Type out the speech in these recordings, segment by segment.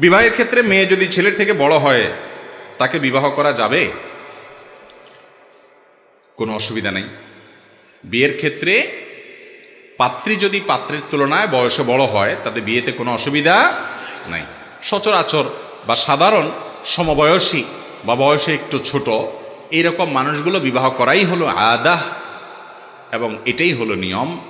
বিবাহের ক্ষেত্রে মেয়ে যদি ছেলের থেকে বড় হয়, তাকে বিবাহ করা যাবে? কোনো অসুবিধা নেই। বিয়ের ক্ষেত্রে পাত্রী যদি পাত্রের তুলনায় বয়সে বড় হয়, তাতে বিয়েতে কোনো অসুবিধা নাই। সচরাচর বা সাধারণ সমবয়সী বা বয়সে একটু ছোট, এইরকম মানুষগুলো বিবাহ করাই হলো আদাহ এবং এটাই হলো নিয়ম।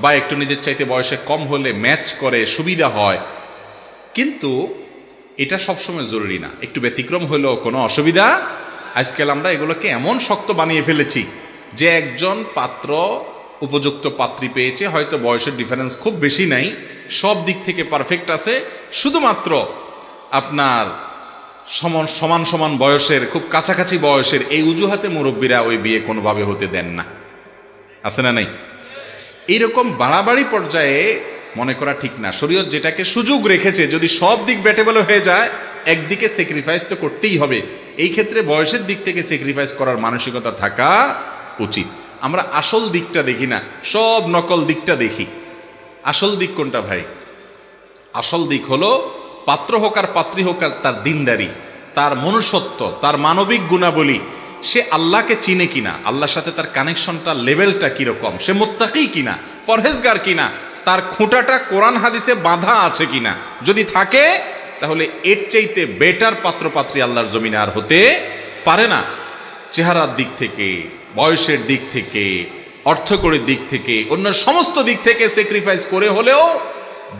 বা একটু নিজের চাইতে বয়সে কম হলে ম্যাচ করে, সুবিধা হয়। কিন্তু এটা সবসময় জরুরি না। একটু ব্যতিক্রম হলেও কোনো অসুবিধা। আজকাল আমরা এগুলোকে এমন শক্ত বানিয়ে ফেলেছি যে একজন পাত্র, উপযুক্ত পাত্রী পেয়েছে, হয়তো বয়সের ডিফারেন্স খুব বেশি নাই, সব দিক থেকে পারফেক্ট আছে। শুধুমাত্র আপনার সমান সমান সমান বয়সের, খুব কাছাকাছি বয়সের এই অজুহাতে মুরব্বীরা ওই বিয়ে কোনোভাবে হতে দেন না। আছে না নাই? এইরকম বাড়াবাড়ি পর্যায়ে মনে করা ঠিক না। শরীয়ত যেটাকে সুযোগ রেখেছে, যদি সব দিক ব্যাটেবল হয়ে যায়, একদিকে স্যাক্রিফাইস তো করতেই হবে। এই ক্ষেত্রে বয়সের দিক থেকে স্যাক্রিফাইস করার মানসিকতা থাকা উচিত। আমরা আসল দিকটা দেখি না, সব নকল দিকটা দেখি। আসল দিক কোনটা ভাই? আসল দিক হলো, পাত্র হোক আর পাত্রী হোক আর তার দিনদারি, তার মনুষ্যত্ব, তার মানবিক গুণাবলী সে আল্লাহকে চিনে কিনা? আল্লাহর সাথে তার কানেকশনটা লেভেলটা কীরকম? সে মোত্তাকি কিনা? পরহেজগার কিনা? তার খুঁটাটা কোরআন হাদিসে বাঁধা আছে কিনা? যদি থাকে, তাহলে এর চাইতে বেটার পাত্রপাত্রী আল্লাহর জমিনে আর হতে পারে না। চেহারার দিক থেকে, বয়সের দিক থেকে, অর্থকরীর দিক থেকে, অন্য সমস্ত দিক থেকে স্যাক্রিফাইস করে হলেও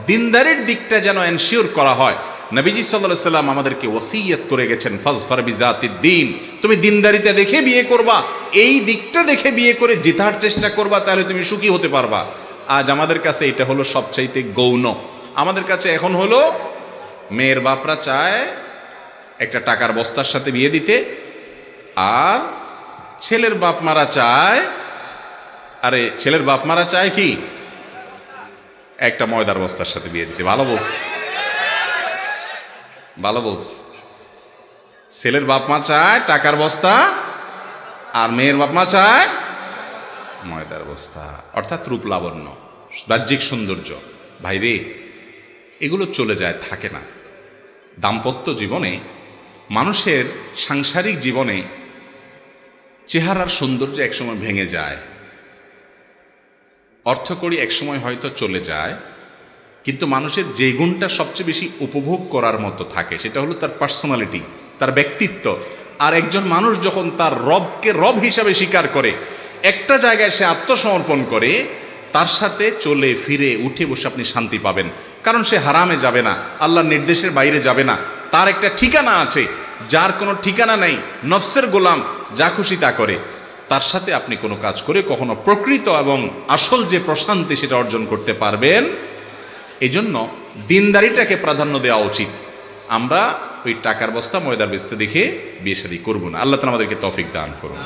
দিনদারির দিকটা যেন এনশিওর করা হয়। নবীজি সাল্লাহ সাল্লাম আমাদেরকে ওসিয়ত করে গেছেন ফজফর বিজাতির দিন। তুমি দিনদারিতে দেখে বিয়ে করবা, এই দিকটা দেখে বিয়ে করে জেতার চেষ্টা করবা, তাহলে তুমি সুখী হতে পারবা। আজ আমাদের কাছে এটা হলো সবচাইতে গৌণ। আমাদের কাছে এখন হলো, মেয়ের বাপরা চায় একটা টাকার বস্তার সাথে বিয়ে দিতে, আর ছেলের বাপ মারা চায়, আরে ছেলের বাপ মারা চায় কি? একটা ময়দার বস্তার সাথে বিয়ে দিতে, ভালো বলস ভালো বলস ছেলের বাপ মা চায় টাকার বস্তা আর মেয়ের বাপ মা চায় ময়দার বস্তা, অর্থাৎ রূপ লাবণ্য, বাহ্যিক সৌন্দর্য। ভাইরে এগুলো চলে যায়, থাকে না। দাম্পত্য জীবনে, মানুষের সাংসারিক জীবনে চেহারার সৌন্দর্য একসময় ভেঙে যায়। অর্থকড়ি একসময় হয়তো চলে যায়। কিন্তু মানুষের যে গুণটা সবচেয়ে বেশি উপভোগ করার মতো থাকে, সেটা হলো তার পার্সোনালিটি তার ব্যক্তিত্ব। আর একজন মানুষ যখন তার রবকে রব হিসাবে স্বীকার করে, একটা জায়গায় সে আত্মসমর্পণ করে, তার সাথে চলে ফিরে উঠে বসে আপনি শান্তি পাবেন। কারণ সে হারামে যাবে না, আল্লাহর নির্দেশের বাইরে যাবে না। তার একটা ঠিকানা আছে, যার কোনো ঠিকানা নেই, নফসের গোলাম, যা খুশি তা করে। তার সাথে আপনি কোনো কাজ করে কখনো প্রকৃত এবং আসল যে প্রশান্তি সেটা অর্জন করতে পারবেন। এই জন্য দিনদারিটাকে প্রাধান্য দেওয়া উচিত। আমরা ওই টাকার বস্তা ময়দার বেস্তে দেখে বিয়ে করব না। আল্লাহ তালা আমাদেরকে তফিক দান করুন।